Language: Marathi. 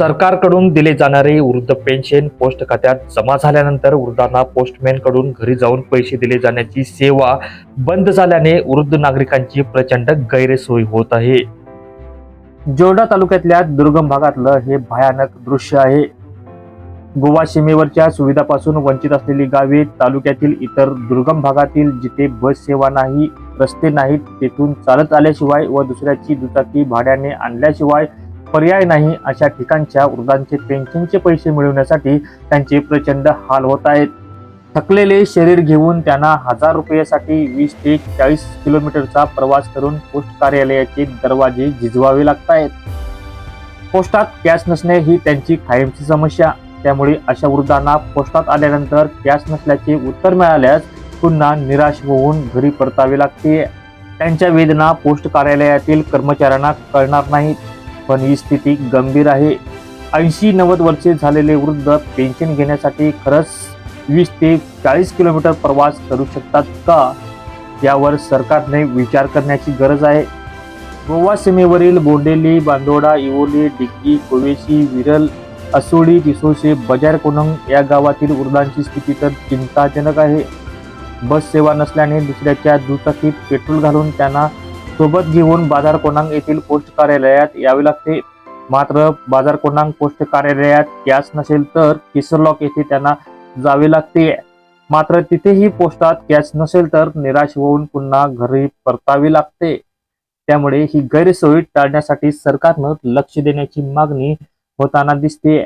सरकारकडून दिले जाणारे वृद्ध पेन्शन पोस्ट खात्यात जमा झाल्यानंतर वृद्धांना पोस्टमॅनकडून घरी जाऊन पैसे दिले जाण्याची सेवा बंद झाल्याने वृद्ध नागरिकांची प्रचंड गैरसोय होत आहे. जोरडा तालुक्यातल्या दुर्गम भागातलं हे भयानक दृश्य आहे. गोवा सीमेवरच्या सुविधापासून वंचित असलेली गावे तालुक्यातील इतर दुर्गम भागातील जिथे बस सेवा नाही रस्ते नाहीत तेथून चालत आल्याशिवाय व दुसऱ्याची दुचाकी भाड्याने आणल्याशिवाय पर्याय नाही अशा ठिकाणच्या वृद्धांचे पेन्शनचे पैसे मिळवण्यासाठी त्यांचे प्रचंड हाल होत आहेत. थकलेले शरीर घेऊन त्यांना हजार रुपयासाठी वीस ते चाळीस किलोमीटरचा प्रवास करून पोस्ट कार्यालयाचे दरवाजे झिजवावे लागत आहेत. पोस्टात कॅश नसणे ही त्यांची कायमची समस्या. त्यामुळे अशा वृद्धांना पोस्टात आल्यानंतर कॅश नसल्याचे उत्तर मिळाल्यास पुन्हा निराश होऊन घरी परतावे लागते. त्यांच्या वेदना पोस्ट कार्यालयातील कर्मचाऱ्यांना कळणार नाहीत. पण ही स्थिती गंभीर आहे. ऐंशी नव्वद वर्षे झालेले वृद्ध पेन्शन घेण्यासाठी खरंच वीस ते चाळीस किलोमीटर प्रवास करू शकतात का? यावर सरकारने विचार करण्याची गरज आहे. गोवा सीमेवरील बोंडेली बांदोडा इवोली डिग्गी कोवेशी विरल असोळी दिसोसे बजार कोनंग या गावातील वृद्धांची स्थिती तर चिंताजनक आहे. बस सेवा नसल्याने दुसऱ्याच्या दुचाकीत पेट्रोल घालून त्यांना सोबत घेऊन बाजार कोणांग येथील पोस्ट कार्यालयात यावे लागते. मात्र बाजार कोणांग पोस्ट कार्यालयात कॅश नसेल तर किसरलॉक येथे त्यांना जावे लागते. मात्र तिथेही पोस्टात कॅश नसेल तर निराश होऊन पुन्हा घरी परतावे लागते. त्यामुळे ही गैरसोय टाळण्यासाठी सरकारनं लक्ष देण्याची मागणी होताना दिसते.